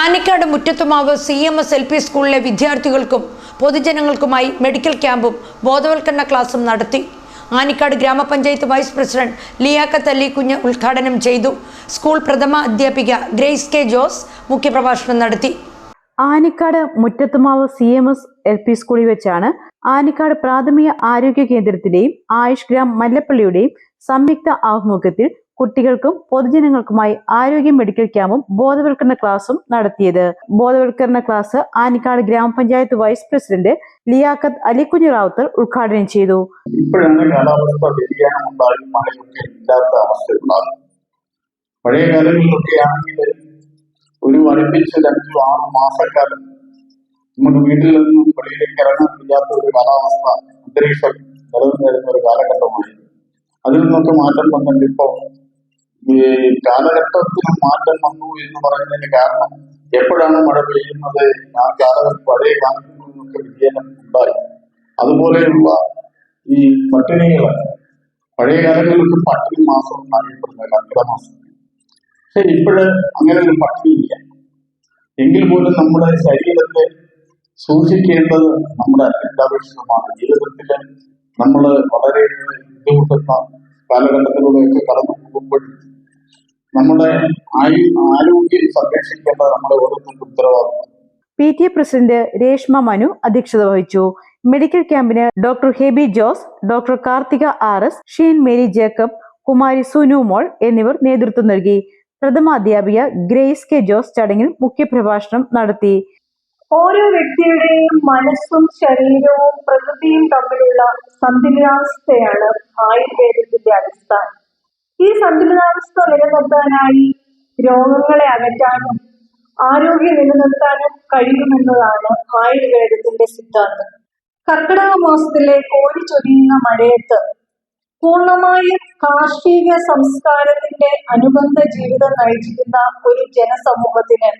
Anicad Muttathumavu C M S L P സ്കൂളിലെ വിദ്യാർത്ഥികൾക്കും പൊതുജനങ്ങൾക്കുമായി medical ക്യാമ്പും ബോധവൽക്കരണ ക്ലാസും നടത്തി. ആനിക്കാട് ഗ്രാമപഞ്ചായത്ത് വൈസ് പ്രസിഡന്റ് ലിയാക്കത്ത് അലി കുഞ്ഞ് ഉദ്ഘാടനം ചെയ്തു. സ്കൂൾ പ്രഥമ അധ്യാപിക ഗ്രേസ് കെ ജോസ് മുഖ്യപ്രഭാഷണം നടത്തി. Anicad Muttathumavu C M S L P സ്കൂളിൽ വെച്ചാണ് ആനിക്കാട് പ്രാഥമിക ആരോഗ്യ കേന്ദ്രത്തിന്റെയും ആയുഷ് ഗ്രാം മല്ലപ്പള്ളിയുടെയും സംയുക്ത ആഭിമുഖ്യത്തിൽ കുട്ടികൾക്കും പൊതുജനങ്ങൾക്കുമായി ആരോഗ്യ മെഡിക്കൽ ക്യാമ്പും ബോധവൽക്കരണ ക്ലാസും നടത്തിയത്. ബോധവൽക്കരണ ക്ലാസ് ആനിക്കാട് ഗ്രാമപഞ്ചായത്ത് വൈസ് പ്രസിഡന്റ് ലിയാഖത്ത് അലിക്കുഞ്ഞു റാവുത്തർ ഉദ്ഘാടനം ചെയ്തു. ഇപ്പോഴാണ് കാലാവസ്ഥ വ്യതിയാനം ഉണ്ടായി മഴയൊക്കെ ഇല്ലാത്ത അവസ്ഥയുണ്ടാകും പഴയ കാലങ്ങളിലൊക്കെ ആണെങ്കിൽ ഒരു അടുപ്പിച്ച് രണ്ടു ആറ് മാസക്കാലം നമ്മുടെ വീട്ടിൽ നിന്നും വെളിയിലേക്ക് ഇറങ്ങാൻ വയ്യാത്ത ഒരു കാലാവസ്ഥ അന്തരീക്ഷം നിലനിന്നിരുന്ന ഒരു കാലഘട്ടമായിരുന്നു. അതിൽ നിന്നൊക്കെ മാറ്റം വന്നിട്ട് ഇപ്പോ ഈ കാലഘട്ടത്തിൽ മാറ്റം വന്നു എന്ന് പറയുന്നതിന് കാരണം എപ്പോഴാണ് മഴ പെയ്യുന്നത്? ആ കാലഘട്ടം പഴയ കാലത്തിൽ നിന്നൊക്കെ വ്യതിയാനം ഉണ്ടായി. അതുപോലെയുള്ള ഈ പട്ടിണികൾ പഴയ കാലങ്ങളിലൊക്കെ പട്ടിണി മാസം അറിയപ്പെടുന്നത് കർക്കിട മാസം. പക്ഷെ ഇപ്പോഴ് അങ്ങനെ ഒരു പട്ടിണിയില്ല. എങ്കിൽ പോലും നമ്മുടെ ശരീരത്തെ സൂക്ഷിക്കേണ്ടത് നമ്മുടെ അത്യന്താപേക്ഷിതമാണ് ജീവിതത്തിൽ നമ്മൾ വളരെ ബുദ്ധിമുട്ടുന്ന കാലഘട്ടത്തിലൂടെയൊക്കെ കടന്നു പോകുമ്പോൾ നമ്മുടെ ആയു ആരോഗ്യം സംരക്ഷിക്കേണ്ടത് നമ്മുടെ ഓരോരുത്തരുടെ ഉത്തരവാദിത്വം P T A president Reshma Manu അധ്യക്ഷത വഹിച്ചു. മെഡിക്കൽ ക്യാമ്പിന് doctor Heby Jose doctor Karthika R S Sheen Mary Jacob Kumari Sunumol എന്നിവർ നേതൃത്വം നൽകി. പ്രഥമ അധ്യാപിക ഗ്രേസ് കെ ജോസ് ചടങ്ങിൽ മുഖ്യപ്രഭാഷണം നടത്തി. ഓരോ വ്യക്തിയുടെയും മനസ്സും ശരീരവും പ്രകൃതിയും തമ്മിലുള്ള സന്തുലിതാവസ്ഥയാണ് ആയുർവേദത്തിന്റെ അടിസ്ഥാനം. ഈ സന്തുലിതാവസ്ഥ നിലനിർത്താനായി രോഗങ്ങളെ അകറ്റാനും ആരോഗ്യം നിലനിർത്താനും കഴിയുമെന്നതാണ് ആയുർവേദത്തിന്റെ സിദ്ധാന്തം. കർക്കിടക മാസത്തിലെ കോഴി ചൊരിയുന്ന മഴയത്ത് പൂർണമായും കാർഷിക സംസ്കാരത്തിന്റെ അനുബന്ധ ജീവിതം നയിച്ചിരുന്ന ഒരു ജനസമൂഹത്തിന്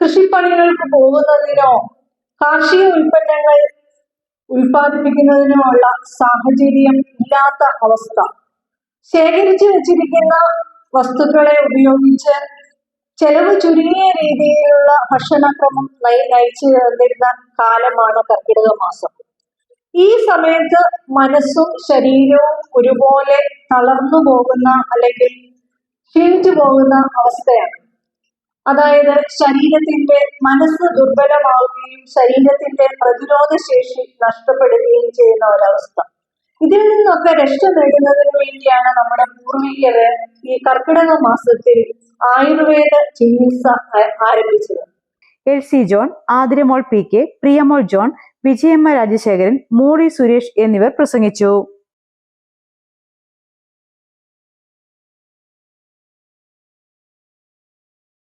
കൃഷിപ്പണികൾക്ക് പോകുന്നതിനോ കാർഷിക ഉൽപ്പന്നങ്ങൾ ഉൽപ്പാദിപ്പിക്കുന്നതിനോ ഉള്ള സാഹചര്യം ഇല്ലാത്ത അവസ്ഥ. ശേഖരിച്ചു വെച്ചിരിക്കുന്ന വസ്തുക്കളെ ഉപയോഗിച്ച് ചെലവ് ചുരുങ്ങിയ രീതിയിലുള്ള ഭക്ഷണക്രമം നയി നയിച്ചു തന്നിരുന്ന കാലമാണ് കർക്കിടക മാസം. ഈ സമയത്ത് മനസ്സും ശരീരവും ഒരുപോലെ തളർന്നു പോകുന്ന അല്ലെങ്കിൽ ക്ഷീണിച്ചു പോകുന്ന അവസ്ഥയാണ്. അതായത് ശരീരത്തിന്റെ മനസ്സ് ദുർബലമാവുകയും ശരീരത്തിന്റെ പ്രതിരോധ ശേഷി നഷ്ടപ്പെടുകയും ചെയ്യുന്ന ഒരവസ്ഥ. ഇതിൽ നിന്നൊക്കെ രക്ഷ നേടുന്നതിന് വേണ്ടിയാണ് നമ്മുടെ പൂർവികര് ഈ കർക്കിടക മാസത്തിൽ ആയുർവേദ ചികിത്സ ആരംഭിച്ചത്. L C John Athiramol P K Priyamol John Vijayamma Rajasekharan മോറി Suresh എന്നിവർ പ്രസംഗിച്ചു.